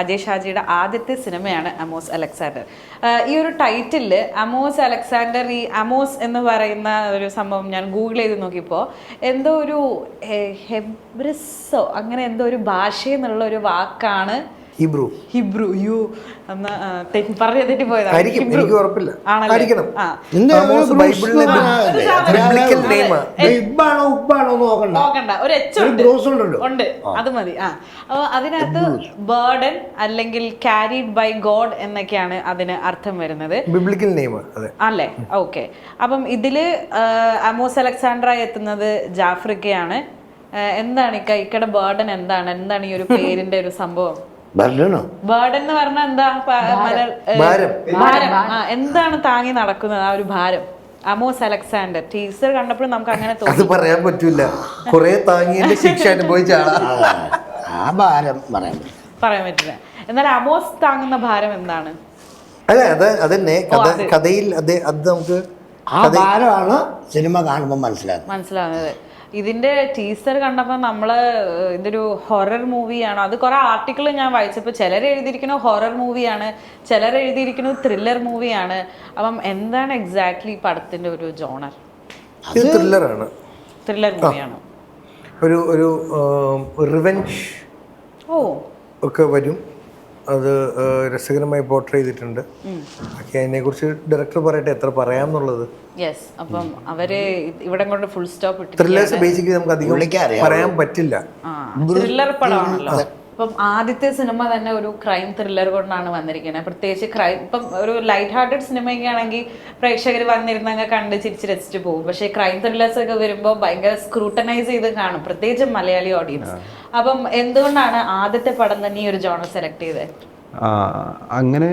അജയ് ഷാജിയുടെ ആദ്യത്തെ സിനിമയാണ് അമോസ് അലക്സാണ്ടർ. ഈ ഒരു ടൈറ്റിൽ അമോസ് അലക്സാണ്ടർ ഈ അമോസ് എന്ന് പറയുന്ന ഒരു സംഭവം ഞാൻ ഗൂഗിൾ ചെയ്ത് നോക്കിയപ്പോൾ എന്തോ ഒരു ഹെബ്രിസോ അങ്ങനെ എന്തോ ഒരു ഭാഷ എന്നുള്ള ഒരു വാക്കാണ് ഹീബ്രു ഹിബ്രു യു പറഞ്ഞ തെറ്റി ആയിരിക്കും. എനിക്ക് ഉറപ്പില്ല. ആണല്ലേ? ആയിരിക്കണം. ആ. നിന്റെ ആമോസ് ഒരു ബൈബിളിലെ ബ്രൂസ് ബിബ്ലിക്കൽ നെയിമാണ് ഇബ്ബാണോ ഉബ്ബാണോ നോക്കണ്ട. നോക്കണ്ട. ഒരു എച്ച് ഉണ്ട്. ഉണ്ടല്ലോ. ഉണ്ട്. അത് മതി. ആ. അപ്പൊ അതിനകത്ത് ബേർഡൻ അല്ലെങ്കിൽ ക്യാരിഡ് ബൈ ഗോഡ് എന്നൊക്കെയാണ് അതിന് അർത്ഥം വരുന്നത്. ബിബ്ലിക്കൽ നെയിം അതെ. അല്ലേ ഓക്കെ. അപ്പം ഇതിൽ അമോസ് അലക്സാണ്ട്ര എത്തുന്നത് ജാഫ്രിക്കയാണ്. എന്താണ് ഇക്ക ഇക്കടെ ബേർഡൻ എന്താണ്? എന്താണ് ഈ ഒരു പേരിന്റെ ഒരു സംഭവം? ബർഡനോ ബേർഡൻ എന്ന് പറഞ്ഞാൽ എന്താ ഭാരം. ഭാരം. ആ എന്താണ് താങ്ങി നടക്കുന്നത് ആ ഒരു ഭാരം? Amos Alexander. ടീച്ചർ കണ്ടപ്പോൾ നമുക്ക് അങ്ങനെ തോന്നി. അത് പറയാൻ പറ്റൂല. കുറെ താങ്ങിയതിന്റെ ശിക്ഷ അനുഭവിച്ച ആളാ. ആ ഭാരം പറയാൻ പറ്റും പറയാൻ പറ്റില്ല. എന്നാൽ അമോസ് താങ്ങുന്ന ഭാരം എന്താണ്? അല്ല അത് അതന്നെ. കഥ കഥയിൽ അത് അത് നമുക്ക് ആ ഭാരമാണ് സിനിമ കാണുമ്പോൾ മനസ്സിലാക്കുന്നത്. മനസ്സിലാവുന്നത്. ഇതിന്റെ ടീസർ കണ്ടപ്പോൾ നമ്മൾ ഇതൊരു ഹൊറർ മൂവിയാണോ അത് കുറെ ആർട്ടിക്കിൾ ഞാൻ വായിച്ചപ്പോൾ ചിലർ എഴുതിയിരിക്കുന്നത് ഹൊറർ മൂവിയാണ് ചിലർ എഴുതിയിരിക്കുന്നത് ത്രില്ലർ മൂവിയാണ് അപ്പം എന്താണ് എക്സാക്ട്ലി പടത്തിന്റെ ഒരു ജോണർ ത്രില്ലറാണ് ത്രില്ലർ മൂവിയാണ് ഒരു ഒരു റിവെഞ്ച് ഓ. ഒക്കെ വരും. അത് രസകരമായി പോർട്രേ ചെയ്തിട്ടുണ്ട്. ഒക്കെ അതിനെക്കുറിച്ച് ഡയറക്ടർ പറയട്ടെ എത്ര പറയാമെന്നുള്ളത്. യെസ് അപ്പം അവർ ഇവിടം കൊണ്ട് ഫുൾ സ്റ്റോപ്പ് ഇട്ടിട്ട് ത്രില്ലേഴ്സ് ബേസിക്കലി നമുക്ക് അധികം. പറയാൻ പറ്റില്ല. ത്രില്ലർ പടമാണല്ലോ. അപ്പം ആദ്യത്തെ സിനിമ തന്നെ ഒരു ക്രൈം ത്രില്ലർ കൊണ്ടാണ് വന്നിരിക്കുന്നത് പ്രത്യേകിച്ച് ക്രൈം ഇപ്പം ഒരു ലൈറ്റ് ഹാർട്ടഡ് സിനിമയൊക്കെ ആണെങ്കിൽ പ്രേക്ഷകർ വന്നിരുന്നെങ്കിൽ കണ്ട് ചിരിച്ച് രസിച്ച് പോകും. പക്ഷേ ക്രൈം ത്രില്ലേഴ്സ് ഒക്കെ വരുമ്പോൾ ഭയങ്കര സ്ക്രൂട്ടനൈസ് ചെയ്ത് കാണും. പ്രത്യേകിച്ച് മലയാളി ഓഡിയൻസ് അപ്പം എന്തുകൊണ്ടാണ് ആദ്യത്തെ പടം തന്നെ ഈ ഒരു ജോണർ സെലക്ട് ചെയ്തത് അങ്ങനെ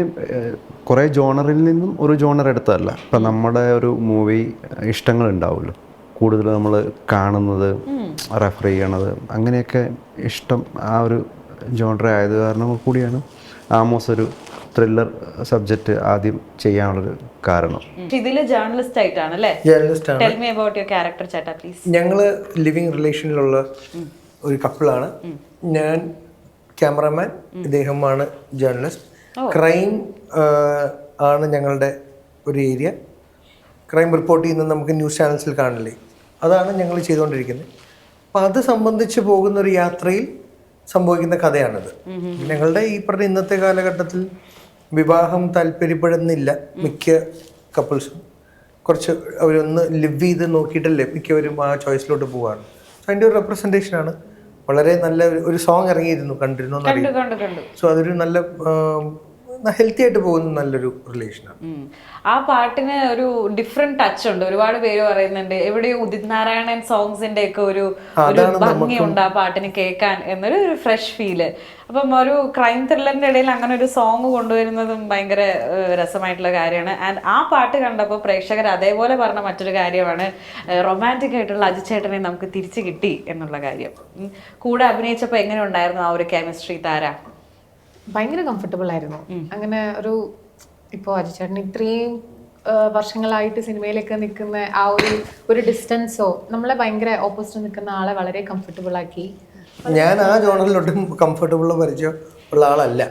കുറേ ജോണറിൽ നിന്നും ഒരു ജോണർ എടുത്തതല്ല. ഇപ്പം നമ്മുടെ ഒരു മൂവി ഇഷ്ടങ്ങൾ ഉണ്ടാവുമല്ലോ. കൂടുതൽ നമ്മൾ കാണുന്നത് റെഫർ ചെയ്യണത് അങ്ങനെയൊക്കെ ഇഷ്ടം ആ ഒരു ജോണർ ആയത് കാരണം കൂടിയാണ്. ആമോസ് ഒരു ത്രില്ലർ സബ്ജക്റ്റ് ആദ്യം ചെയ്യാനുള്ളൊരു കാരണം. ഇതിൽ ജേർണലിസ്റ്റ് ആയിട്ടാണ് അല്ലേ? ജേർണലിസ്റ്റ് ആണ്. Tell me about your character ചേട്ടാ പ്ലീസ് ഞങ്ങൾ ലിവിങ് റിലേഷനിലുള്ള ഒരു കപ്പിളാണ് ഞാൻ ക്യാമറമാൻ ഇദ്ദേഹമാണ് ജേർണലിസ്റ്റ് ക്രൈം ആണ് ഞങ്ങളുടെ ഒരു ഏരിയ ക്രൈം റിപ്പോർട്ട് ചെയ്യുന്നത് നമുക്ക് ന്യൂസ് ചാനൽസിൽ കാണില്ലേ? അതാണ് ഞങ്ങൾ ചെയ്തുകൊണ്ടിരിക്കുന്നത്. അപ്പം അത് സംബന്ധിച്ച് പോകുന്ന ഒരു യാത്രയിൽ സംഭവിക്കുന്ന കഥയാണിത്. ഞങ്ങളുടെ ഈ പറഞ്ഞ ഇന്നത്തെ കാലഘട്ടത്തിൽ വിവാഹം താല്പര്യപ്പെടുന്നില്ല. മിക്ക കപ്പിൾസും കുറച്ച് അവരൊന്ന് ലിവ് ചെയ്ത് നോക്കിയിട്ടല്ലേ മിക്കവരും ആ ചോയ്സിലോട്ട് പോവാണ് സോ അതിന്റെ ഒരു റെപ്രസെന്റേഷനാണ് വളരെ നല്ല ഒരു- സോങ് ഇറങ്ങിയിരുന്നു കണ്ടിരുന്നു കണ്ടു കണ്ടു കണ്ടു. സോ അതൊരു നല്ല ഹെൽത്തി ആയിട്ട് പോകുന്ന നല്ലൊരു റിലേഷനാണ്. ആ പാട്ടിന് ഒരു ഡിഫറെന്റ് ടച്ച് ഉണ്ട്. ഒരുപാട് പേര് പറയുന്നുണ്ട് എവിടെ ഉദിത് നാരായണൻ സോങ്സിന്റെ ഒക്കെ ഒരു ഒരു ഭംഗിയുണ്ട് ആ പാട്ടിന് കേൾക്കാൻ എന്നൊരു ഫ്രഷ് ഫീൽ അപ്പം ഒരു ക്രൈം ത്രില്ലറിന്റെ ഇടയിൽ അങ്ങനെ ഒരു സോങ് കൊണ്ടുവരുന്നതും ഭയങ്കര രസമായിട്ടുള്ള കാര്യമാണ്. ആൻഡ് ആ പാട്ട് കണ്ടപ്പോൾ പ്രേക്ഷകർ അതേപോലെ പറഞ്ഞ മറ്റൊരു കാര്യമാണ് റൊമാന്റിക് ആയിട്ടുള്ള അജിച്ചേട്ടനെ നമുക്ക് തിരിച്ചു കിട്ടി എന്നുള്ള കാര്യം. കൂടെ അഭിനയിച്ചപ്പോൾ എങ്ങനെ ഉണ്ടായിരുന്നു ആ ഒരു കെമിസ്ട്രി താര? ഭയങ്കര കംഫർട്ടബിൾ ആയിരുന്നു. അങ്ങനെ ഒരു ഇപ്പോൾ അജിച്ചേട്ടൻ ഇത്രയും വർഷങ്ങളായിട്ട് സിനിമയിലൊക്കെ നിൽക്കുന്ന ആ ഒരു ഒരു ഡിസ്റ്റൻസോ നമ്മളെ ഭയങ്കര ഓപ്പോസിറ്റ് നിൽക്കുന്ന ആളെ വളരെ കംഫർട്ടബിൾ ആക്കി. ഞാൻ ആ ജോണറിലൊട്ടും കംഫർട്ടബിൾ പരിചയം ഉള്ള ആളല്ല.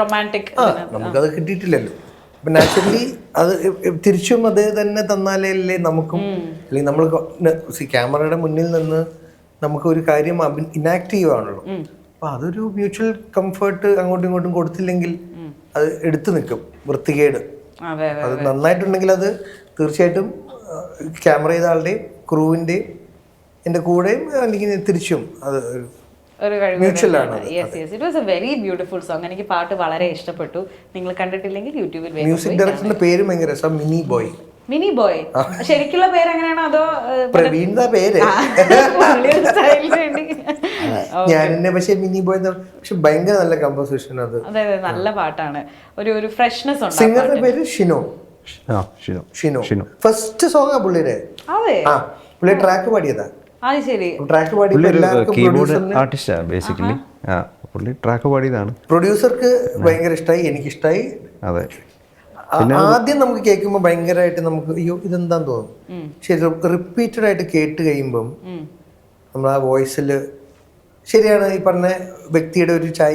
റൊമാന്റിക് നമുക്കത് കിട്ടിയിട്ടില്ലല്ലോ. അപ്പം നാച്ചുറലി അത് തിരിച്ചും അത് തന്നെ തന്നാലേ അല്ലേ നമുക്കും? അല്ലെങ്കിൽ നമ്മൾ ക്യാമറയുടെ മുന്നിൽ നിന്ന് നമുക്ക് ഒരു കാര്യം ഇനാക്റ്റീവ് ചെയ്യുവാണല്ലോ. അപ്പൊ അതൊരു മ്യൂച്വൽ കംഫർട്ട് അങ്ങോട്ടും ഇങ്ങോട്ടും കൊടുത്തില്ലെങ്കിൽ അത് എടുത്തു നിൽക്കും വൃത്തികേട്. അതെ നന്നായിട്ടുണ്ടെങ്കിൽ അത് തീർച്ചയായിട്ടും ക്യാമറ ചെയ്ത ആളുടെയും ക്രൂവിന്റെയും എന്റെ കൂടെയും അല്ലെങ്കിൽ തിരിച്ചും അത് ഒരു എ വെരി ബ്യൂട്ടിഫുൾ സോങ് എനിക്ക് പാട്ട് വളരെ ഇഷ്ടപ്പെട്ടു. നിങ്ങൾ കണ്ടിട്ടില്ലെങ്കിൽ യൂട്യൂബിൽ മ്യൂസിക് ഡയറക്ടറിന്റെ പേര് ഭയങ്കര മിനി ബോയ്. Mini boy. ശരിക്കുള്ള പേര് എങ്ങനെയാണോ അതോ പ്രവീൺ പേര്. ഞാൻ എന്നെ പക്ഷേ മിനി ബോയ് പക്ഷെ ഭയങ്കര നല്ല കമ്പോസിഷൻ അത്. അതെ അതെ നല്ല പാട്ടാണ്. ഒരു ഒരു ഫ്രഷ്നെസ് ഉണ്ട് സിംഗറിന്റെ പേര് ഷിനോ. ഷിനോ. ഷിനു. ഷിനോ. ഫസ്റ്റ് സോങ് ആ പുള്ളിയുടെ? അതെ. ആ പുള്ളി ട്രാക്ക് പാടിയതാ. ശരി. ട്രാക്ക് പാടി പുള്ളി ഒരു കീബോർഡ് ആർട്ടിസ്റ്റാണ് ബേസിക്കലി ആ പുള്ളി ട്രാക്ക് പാടിയതാണ്. പ്രൊഡ്യൂസർക്ക് ഭയങ്കര ഇഷ്ടമായി എനിക്കിഷ്ടമായി അതെ. ആദ്യം നമുക്ക് കേൾക്കുമ്പോൾ ഭയങ്കരമായിട്ട് നമുക്ക് അയ്യോ ഇതെന്താന്ന് തോന്നും ശരി റിപ്പീറ്റഡ് ആയിട്ട് കേട്ട് കഴിയുമ്പം നമ്മൾ ആ വോയിസിൽ ശരിയാണ് ഈ പറഞ്ഞ വ്യക്തിയുടെ ഒരു ചായ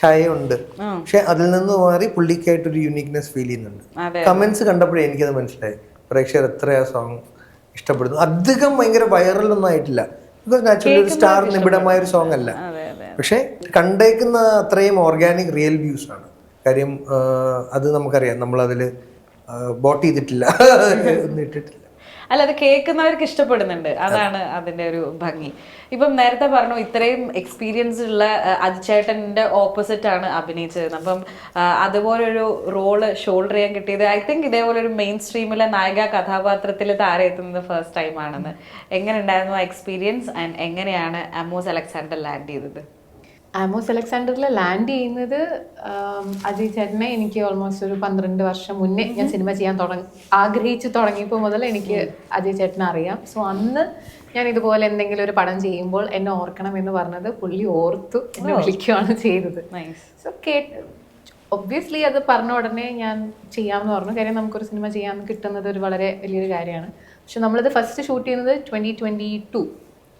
ചായയുണ്ട്. ഉണ്ട് പക്ഷെ അതിൽ നിന്ന് മാറി പുള്ളിക്കായിട്ടൊരു യുണീക്നെസ് ഫീൽ ചെയ്യുന്നുണ്ട്. കമന്റ്സ് കണ്ടപ്പോഴേ എനിക്കത് മനസ്സിലായി. പ്രേക്ഷകർ എത്ര ആ സോങ് ഇഷ്ടപ്പെടുന്നു. അധികം ഭയങ്കര വൈറലൊന്നും ആയിട്ടില്ല. ബിക്കോസ് നാച്ചുറലി ഒരു സ്റ്റാർ നിബിഡമായ ഒരു സോങ് അല്ല. പക്ഷെ കണ്ടേക്കുന്ന അത്രയും ഓർഗാനിക് റിയൽ വ്യൂസ് ആണ്. കാര്യം അത് നമുക്കറിയാം. നമ്മളതിൽ ബോട്ട് ചെയ്തിട്ടില്ല. ഒന്നും ഇട്ടിട്ടില്ല. അല്ല അത് കേൾക്കുന്നവർക്ക് ഇഷ്ടപ്പെടുന്നുണ്ട്. അതാണ് അതിന്റെ ഒരു ഭംഗി. ഇപ്പം നേരത്തെ പറഞ്ഞു ഇത്രയും എക്സ്പീരിയൻസ് ഉള്ള അഹ്, അജിച്ചേട്ടന്റെ ഓപ്പോസിറ്റ് ആണ് അഭിനയിച്ചത്. അപ്പം അതുപോലൊരു റോൾ ഷോൾഡർ ചെയ്യാൻ കിട്ടിയത് ഐ തിങ്ക് ഇതേപോലെ ഒരു മെയിൻ സ്ട്രീമിലെ നായിക കഥാപാത്രത്തിൽ താരെ എത്തുന്നത് ഫസ്റ്റ് ടൈം ആണെന്ന്. എങ്ങനെ ഉണ്ടായിരുന്നു ആ എക്സ്പീരിയൻസ് ആൻഡ് എങ്ങനെയാണ് അമോസ് അലക്സാണ്ടർ ലാൻഡ് ചെയ്തത്? ആമോസ് അലക്സാണ്ടറിൽ ലാൻഡ് ചെയ്യുന്നത് അജയ് ചേട്ടനെ എനിക്ക് ഓൾമോസ്റ്റ് ഒരു പന്ത്രണ്ട് വർഷം മുന്നേ ഞാൻ സിനിമ ചെയ്യാൻ തുടങ്ങി ആഗ്രഹിച്ചു തുടങ്ങിയപ്പോൾ മുതൽ എനിക്ക് അജയ് ചേട്ടനെ അറിയാം. സോ അന്ന് ഞാൻ ഇതുപോലെ എന്തെങ്കിലും ഒരു പടം ചെയ്യുമ്പോൾ എന്നെ ഓർക്കണം എന്ന് പറഞ്ഞത് പുള്ളി ഓർത്തു എന്നെ വിളിക്കുകയാണ് ചെയ്തത്. സോ കേട്ട് ഒബ്വിയസ്ലി അത് പറഞ്ഞ ഉടനെ ഞാൻ ചെയ്യാമെന്ന് പറഞ്ഞു. കാര്യം നമുക്കൊരു സിനിമ ചെയ്യാൻ കിട്ടുന്നത് ഒരു വളരെ വലിയൊരു കാര്യമാണ്. പക്ഷെ നമ്മളിത് ഫസ്റ്റ് ഷൂട്ട് ചെയ്യുന്നത് twenty twenty two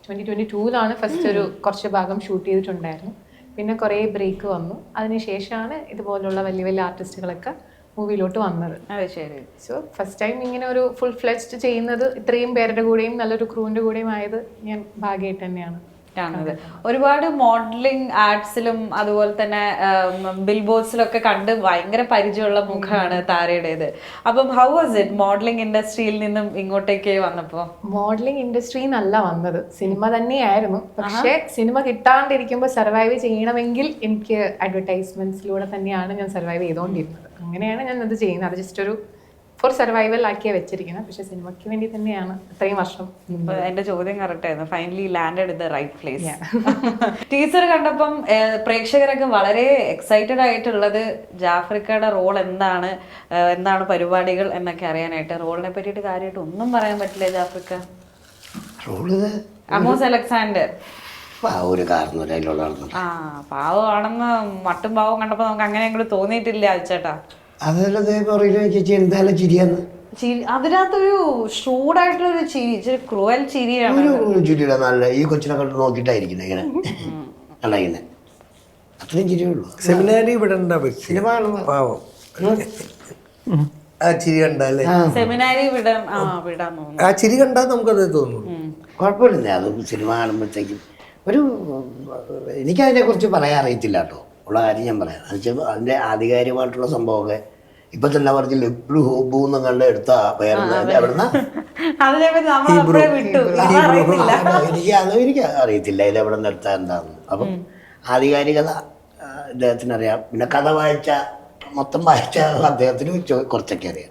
twenty twenty ടൂവിലാണ് first ഒരു കുറച്ച് ഭാഗം ഷൂട്ട് ചെയ്തിട്ടുണ്ടായിരുന്നു. പിന്നെ കുറേ ബ്രേക്ക് വന്നു. അതിനുശേഷമാണ് ഇതുപോലുള്ള വലിയ വലിയ ആർട്ടിസ്റ്റുകളൊക്കെ മൂവിയിലോട്ട് വന്നത്. അത് ശരി. സോ ഫസ്റ്റ് ടൈം ഇങ്ങനെ ഒരു ഫുൾ ഫ്ലെഡ്ജ് ചെയ്യുന്നത് ഇത്രയും പേരുടെ കൂടെയും നല്ലൊരു ക്രൂവിന്റെ കൂടെയും ആയത് ഞാൻ ഭാഗ്യമായിട്ട് തന്നെയാണ്. കാണുന്നത് ഒരുപാട് മോഡലിംഗ് ആർട്സിലും അതുപോലെ തന്നെ ബിൽ ബോർഡ്സിലൊക്കെ കണ്ട് ഭയങ്കര പരിചയമുള്ള മുഖമാണ് താരയുടേത്. അപ്പം ഹൗ വാസ് ഇറ്റ് മോഡലിംഗ് ഇൻഡസ്ട്രിയിൽ നിന്നും ഇങ്ങോട്ടേക്ക് വന്നപ്പോ? മോഡലിംഗ് ഇൻഡസ്ട്രിയിൽ നിന്നല്ല വന്നത്. സിനിമ തന്നെയായിരുന്നു. പക്ഷേ സിനിമ കിട്ടാണ്ടിരിക്കുമ്പോൾ സർവൈവ് ചെയ്യണമെങ്കിൽ എനിക്ക് അഡ്വർടൈസ്മെന്റ്സിലൂടെ തന്നെയാണ് ഞാൻ സർവൈവ് ചെയ്തുകൊണ്ടിരുന്നത് അങ്ങനെയാണ് ഞാൻ അത് ചെയ്യുന്നത്. അത് ജസ്റ്റ് ഒരു ഫോർ സർവൈവൽ ആക്കിയ വെച്ചിരിക്കുന്നത്. പക്ഷെ സിനിമയ്ക്ക് വേണ്ടി തന്നെയാണ് ഇത്രയും വർഷം എന്റെ ചോദ്യം കറക്റ്റ് ആയിരുന്നു. Finally landed in the right place teacher കണ്ടപ്പം പ്രേക്ഷകരൊക്കെ വളരെ എക്സൈറ്റഡ് ആയിട്ടുള്ളത് ജാഫ്രിക്കയുടെ റോൾ എന്താണ് എന്താണ് പരിപാടികൾ എന്നൊക്കെ അറിയാനായിട്ട്. റോളിനെ പറ്റിയിട്ട് കാര്യമായിട്ട് ഒന്നും പറയാൻ പറ്റില്ല ജാഫ്രിക്ക? Role Amos Alexander. ഒരു കാരണം അതിലുള്ള നടന്നു ആ പാവമാണെന്ന് മട്ടും പാവം കണ്ടപ്പോ നമുക്ക് അങ്ങനെ അങ്ങോട്ട് തോന്നിയിട്ടില്ല ചേട്ടാ. അതല്ലേ പറയില്ല ചേച്ചി എന്തായാലും ചിരിയാന്ന്? ചിരി അതിനകത്തൊരു ഷൂഡായിട്ടുള്ള ഒരു ചിരി ഇച്ചിരി ക്രൂവൽ ചിരിയാണ് ഒരു ചിരിയുടെ നല്ല ഈ കൊച്ചിനെ കണ്ട് നോക്കിയിട്ടായിരിക്കുന്നത് ഇങ്ങനെ. അല്ല ഇങ്ങനെ അത്രയും ചിരിയുള്ളൂ സെമിനാരി വിടണ്ട സിനിമ പാവം. ആ ചിരി കണ്ടാലേ സെമിനാരി വിടാൻ ആ വിടാൻ തോന്നുന്നു. ആ ചിരി കണ്ടാൽ നമുക്കത് തോന്നുന്നു കുഴപ്പമില്ല അത് സിനിമ കാണുമ്പോഴത്തേക്കും. ഒരു എനിക്കതിനെ കുറിച്ച് പറയാൻ അറിയത്തില്ല കേട്ടോ. ഉള്ള കാര്യം ഞാൻ പറയാം. അതിന്റെ അതിന്റെ ആധികാരികമായിട്ടുള്ള സംഭവമൊക്കെ ഇപ്പൊ തന്നെ പറഞ്ഞ ലിബ്രു ഹോബു എന്നും കണ്ട് എടുത്ത പേരെന്ന് അവിടുന്ന് എനിക്ക് അത് എനിക്ക് അറിയത്തില്ല ഇത് എവിടെ നിന്ന് എടുത്താൽ എന്താണെന്ന് അപ്പം ആധികാരികത അദ്ദേഹത്തിന് അറിയാം. പിന്നെ കഥ വായിച്ച മൊത്തം വായിച്ച അദ്ദേഹത്തിന് കുറച്ചൊക്കെ അറിയാം.